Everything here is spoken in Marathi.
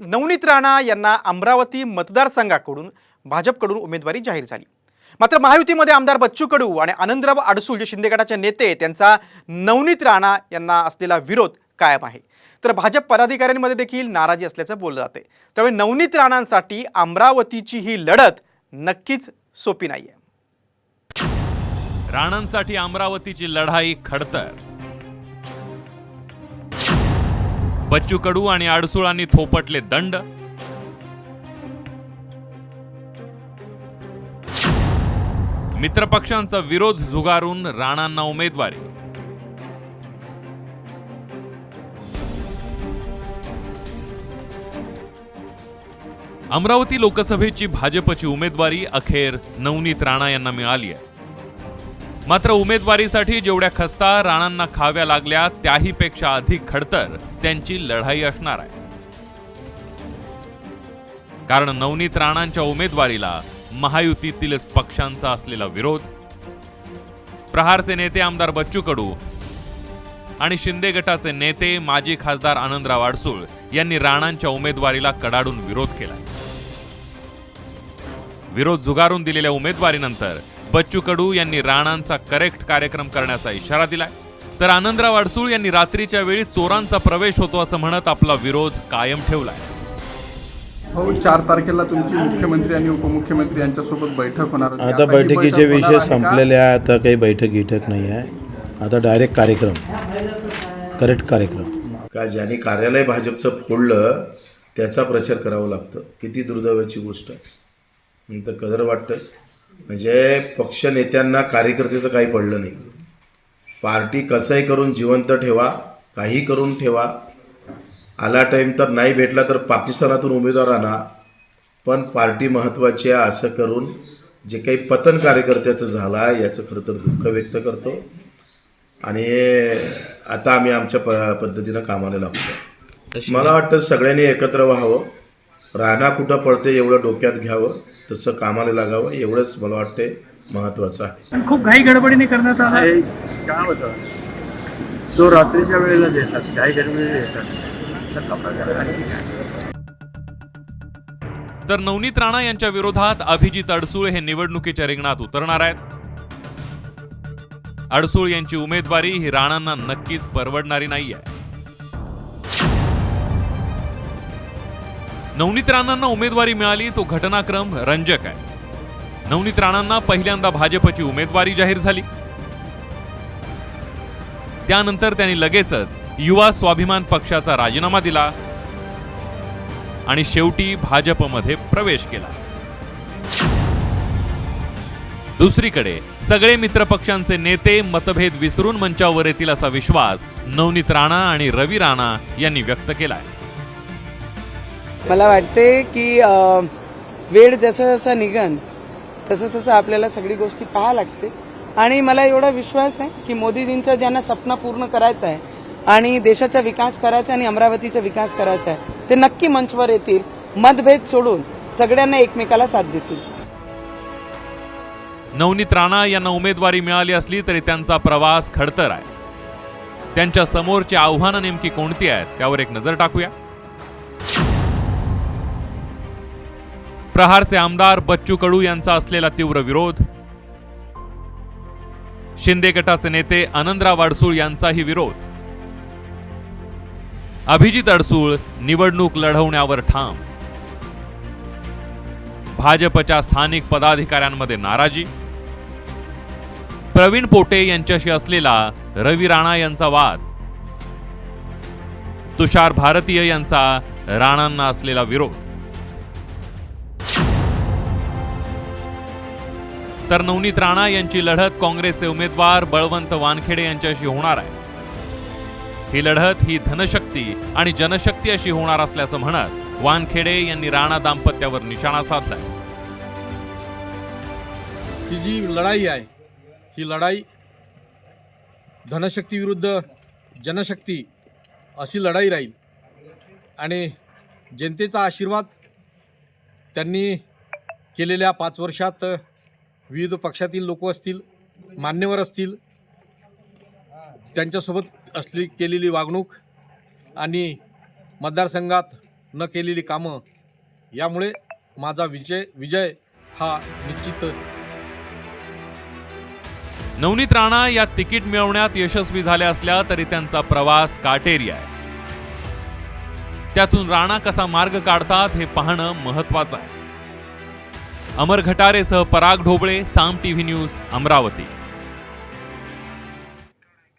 नवनीत राणा यांना अमरावती मतदारसंघाकडून भाजपकडून उमेदवारी जाहीर झाली. मात्र महायुतीमध्ये आमदार बच्चू कडू आणि आनंदराव अडसूळ जे शिंदे गटाचे नेते त्यांचा नवनीत राणा यांना असलेला विरोध कायम आहे. तर भाजप पदाधिकाऱ्यांमध्ये देखील नाराजी असल्याचं बोललं जाते त्यामुळे नवनीत राणांसाठी अमरावतीची ही लढत नक्कीच सोपी नाही आहे राणांसाठी अमरावतीची लढाई खडतर. बच्चू कडू आणि अडसुळांनी थोपटले दंड. मित्रपक्षांचा विरोध झुगारून राणांना उमेदवारी. अमरावती लोकसभेची भाजपची उमेदवारी अखेर नवनीत राणा यांना मिळाली आहे. मात्र उमेदवारीसाठी जेवढ्या खस्ता राणांना खाव्या लागल्या त्याही पेक्षा अधिक खडतर त्यांची लढाई असणार आहे. कारण नवनीत राणांच्या उमेदवारीला महायुतीतील पक्षांचा असलेला विरोध प्रहारचे नेते आमदार बच्चू कडू आणि शिंदे गटाचे नेते माजी खासदार आनंदराव अडसूळ यांनी राणांच्या उमेदवारीला कडाडून विरोध केला विरोध झुगारून दिलेल्या उमेदवारीनंतर बच्चू कडू यांनी राणांचा करेक्ट कार्यक्रम करण्याचा इशारा दिलाय. तर आनंदराव अडसूळ यांनी रात्रीच्या वेळी चोरांचा प्रवेश होतो असं म्हणत आपला विरोध कायम ठेवलाय. हो चार तारखेला तुमची मुख्यमंत्री आणि उपमुख्यमंत्री यांच्यासोबत बैठक होणार. आता बैठकीचे बैठक विषय? संपलेले आहे आता काही बैठक गिठक नाही आहे. आता डायरेक्ट कार्यक्रम. करेक्ट कार्यक्रम. का ज्यांनी कार्यालय भाजपचं फोडलं त्याचा प्रचार करावा लागतं. किती दुर्दैवाची गोष्ट आहे. नंतर कदर वाटतं म्हणजे पक्ष नेत्यांना कार्यकर्त्याचं काही पडलं नाही. पार्टी कसंही करून जिवंत ठेवा काही करून ठेवा. आला टाईम तर नाही भेटला तर पाकिस्तानातून उमेदवार आणा. पण पार्टी महत्त्वाची आहे असं करून जे काही पतन कार्यकर्त्याचं झालं आहे याचं खरं तर दुःख व्यक्त करतो. आणि आता आम्ही आमच्या प पद्धतीनं कामाला लागतो मला वाटतं सगळ्यांनी एकत्र व्हावं. राहणा कुठं पडते एवढं डोक्यात घ्यावं. तसं कामाला लागावं एवढंच मला वाटते महत्त्वाचं आहे. पण खूप घाई गडबडीने करण्यात आला. काय काय होतं. जो रात्रीच्या वेळेलाच येतात काही गडबडी येतात त्यातला प्रकार आहे. आणखी काय? तर नवनीत राणा यांच्या विरोधात अभिजित अडसूळ हे निवडणुकीच्या रिंगणात उतरणार आहेत. अडसूळ यांची उमेदवारी ही राणांना नक्कीच परवडणारी नाहीये. नवनीत राणांना उमेदवारी मिळाली तो घटनाक्रम रंजक आहे. नवनीत राणांना पहिल्यांदा भाजपची उमेदवारी जाहीर झाली. त्यानंतर त्यांनी लगेचच युवा स्वाभिमान पक्षाचा राजीनामा दिला आणि शेवटी भाजपमध्ये प्रवेश केला. दुसरीकडे सगळे मित्रपक्षांचे नेते मतभेद विसरून मंचावर येतील असा विश्वास नवनीत राणा आणि रवी राणा यांनी व्यक्त केलाय. मला वाटते की वेळ जसं जसं निघन तसं तसं आपल्याला सगळी गोष्टी पाहा लागते आणि मला एवढा विश्वास आहे की मोदीजींचा ज्यांना सपना पूर्ण करायचं आहे आणि देशाचा विकास करायचा आहे आणि अमरावतीचा विकास करायचा आहे ते नक्की मंचवर येतील मतभेद सोडून सगळ्यांना एकमेकाला साथ देतील. नवनीत राणा यांना उमेदवारी मिळाली असली तरी त्यांचा प्रवास खडतर आहे. त्यांच्या समोरची आव्हानं नेमकी कोणती आहेत त्यावर एक नजर टाकूया. प्रहारचे आमदार बच्चू कडू यांचा असलेला तीव्र विरोध. शिंदे गटाचे नेते आनंदराव अडसूळ यांचाही विरोध. अभिजित अडसूळ निवडणूक लढवण्यावर ठाम. भाजपच्या स्थानिक पदाधिकाऱ्यांमध्ये नाराजी. प्रवीण पोटे यांच्याशी असलेला रवी राणा यांचा वाद. तुषार भारतीय यांचा राणांना असलेला विरोध. तर नवनीत राणा यांची लढत काँग्रेसचे उमेदवार बळवंत वानखेडे यांच्याशी होणार आहे. ही लढत ही धनशक्ती आणि जनशक्ती अशी होणार असल्याचं म्हणत वानखेडे यांनी राणा दाम्पत्यावर निशाणा साधलाय. ही जी लढाई आहे ही लढाई धनशक्ती विरुद्ध जनशक्ती अशी लढाई राहील आणि जनतेचा आशीर्वाद त्यांनी केलेल्या पाच वर्षात विविध पक्षातील लोक असतील मान्यवर असतील त्यांच्यासोबत असली केलेली वागणूक आणि मतदारसंघात न केलेली कामं यामुळे माझा विजय विजय हा निश्चित नवनीत राणा या तिकीट मिळवण्यात यशस्वी झाल्या असल्या तरी त्यांचा प्रवास काटेरी आहे. त्यातून राणा कसा मार्ग काढतात हे पाहणं महत्वाचं आहे. अमर घटारेसह पराग ढोबळे साम टीव्ही न्यूज अमरावती.